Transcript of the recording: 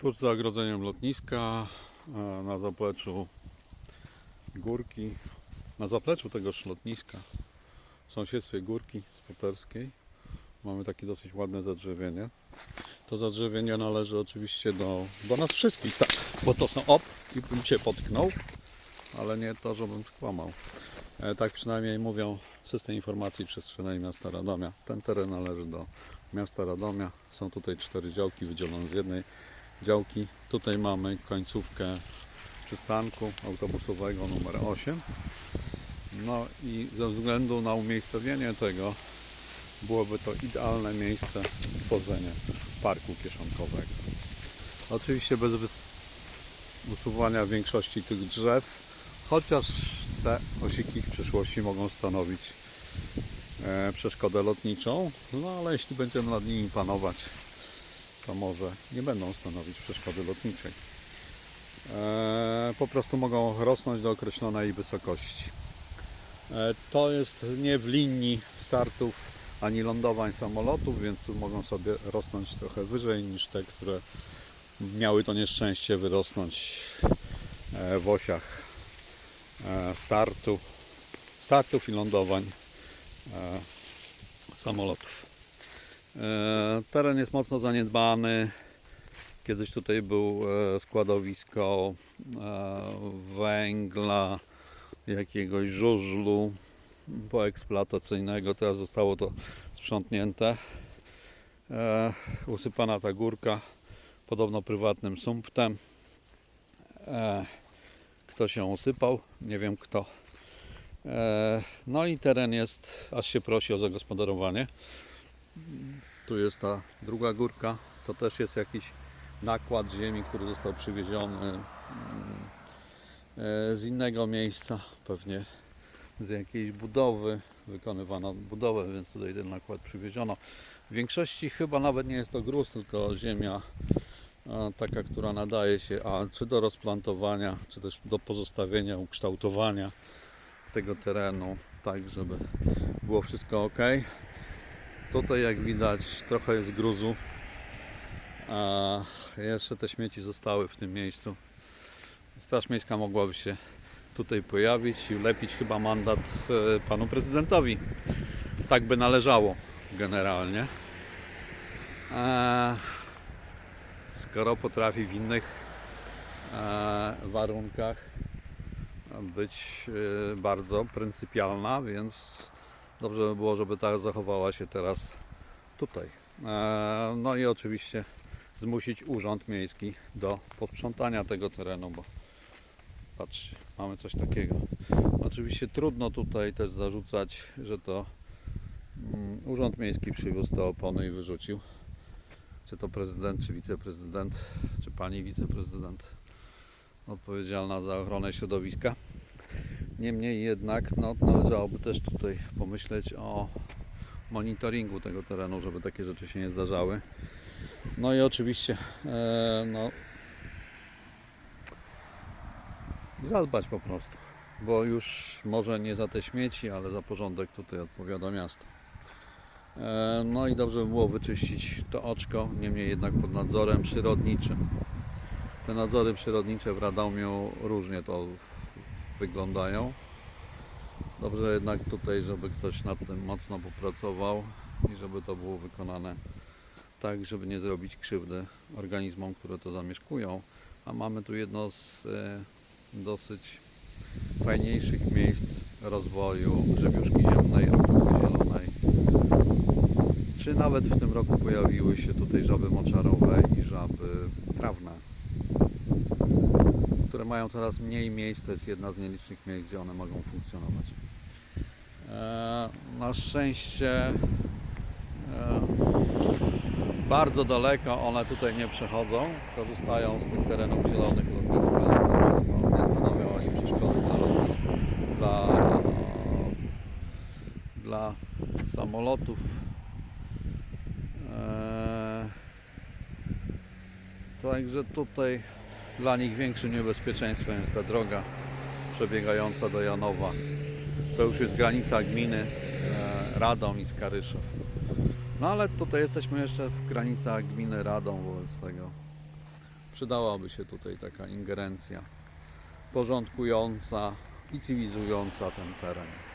Tuż za ogrodzeniem lotniska, na zapleczu górki, na zapleczu tegoż lotniska, w sąsiedztwie górki spoterskiej, mamy takie dosyć ładne zadrzewienie. To zadrzewienie należy oczywiście do, do nas wszystkich, tak, bo to są op i bym Cię potknął, ale nie to, żebym skłamał. E, Tak przynajmniej mówią system informacji przestrzennej miasta Radomia. Ten teren należy do miasta Radomia. Są tutaj cztery działki wydzielone z jednej działki. Tutaj mamy końcówkę przystanku autobusowego numer 8. No i ze względu na umiejscowienie tego byłoby to idealne miejsce tworzenia parku kieszonkowego. Oczywiście bez usuwania większości tych drzew, chociaż te osiki w przyszłości mogą stanowić e, przeszkodę lotniczą, no ale jeśli będziemy nad nimi panować, może nie będą stanowić przeszkody lotniczej. E, po prostu mogą rosnąć do określonej wysokości. E, to jest nie w linii startów ani lądowań samolotów, więc mogą sobie rosnąć trochę wyżej niż te, które miały to nieszczęście wyrosnąć e, w osiach startu, startów i lądowań samolotów. E, Teren jest mocno zaniedbany. Kiedyś tutaj był e, składowisko e, węgla, jakiegoś żużlu poeksploatacyjnego. Teraz zostało to sprzątnięte. Usypana ta górka, podobno prywatnym sumptem. Ktoś ją usypał, nie wiem kto. No i teren jest, aż się prosi o zagospodarowanie. Tu jest ta druga górka. To też jest jakiś nakład ziemi, który został przywieziony mm, e, z innego miejsca, pewnie z jakiejś budowy. Wykonywano budowę, więc tutaj ten nakład przywieziono. W większości chyba nawet nie jest to gruz, tylko ziemia taka, która nadaje się a czy do rozplantowania, czy też do pozostawienia, ukształtowania tego terenu, tak żeby było wszystko ok. Tutaj jak widać trochę jest gruzu. A jeszcze te śmieci zostały w tym miejscu. Straż Miejska mogłaby się tutaj pojawić i ulepić chyba mandat e, panu prezydentowi. Tak by należało generalnie. E, skoro potrafi w innych e, warunkach być bardzo pryncypialna, więc dobrze by było, żeby tak zachowała się teraz tutaj. E, No i oczywiście zmusić Urząd Miejski do posprzątania tego terenu, bo patrzcie, mamy coś takiego. Oczywiście trudno tutaj też zarzucać, że to mm, Urząd Miejski przywiózł te opony i wyrzucił. Czy to prezydent, czy wiceprezydent, czy pani wiceprezydent odpowiedzialna za ochronę środowiska. Niemniej jednak no, należałoby też tutaj pomyśleć o monitoringu tego terenu, żeby takie rzeczy się nie zdarzały. No i oczywiście e, no, zadbać po prostu, bo już może nie za te śmieci, ale za porządek tutaj odpowiada miasto. E, no i dobrze by było wyczyścić to oczko, niemniej jednak pod nadzorem przyrodniczym. Te nadzory przyrodnicze w Radomiu różnie to wyglądają. Dobrze jednak tutaj, żeby ktoś nad tym mocno popracował i żeby to było wykonane tak, żeby nie zrobić krzywdy organizmom, które to zamieszkują. A mamy tu jedno z e, dosyć fajniejszych miejsc rozwoju grzebiuszki ziemnej, aktywy zielonej. Czy nawet w tym roku pojawiły się tutaj żaby moczarowe i żaby trawne, mają coraz mniej miejsc. To jest jedna z nielicznych miejsc, gdzie one mogą funkcjonować. E, na szczęście e, bardzo daleko one tutaj nie przechodzą, korzystają z tych terenów zielonych lotniska, natomiast no, nie stanowią ani przeszkody dla lotnisk, dla, dla samolotów. Eee, Także tutaj dla nich większym niebezpieczeństwem jest ta droga przebiegająca do Janowa. To już jest granica gminy e, Radom i Skaryszów. No ale tutaj jesteśmy jeszcze w granicach gminy Radom, wobec tego Przydałaby się tutaj taka ingerencja porządkująca i cywilizująca ten teren.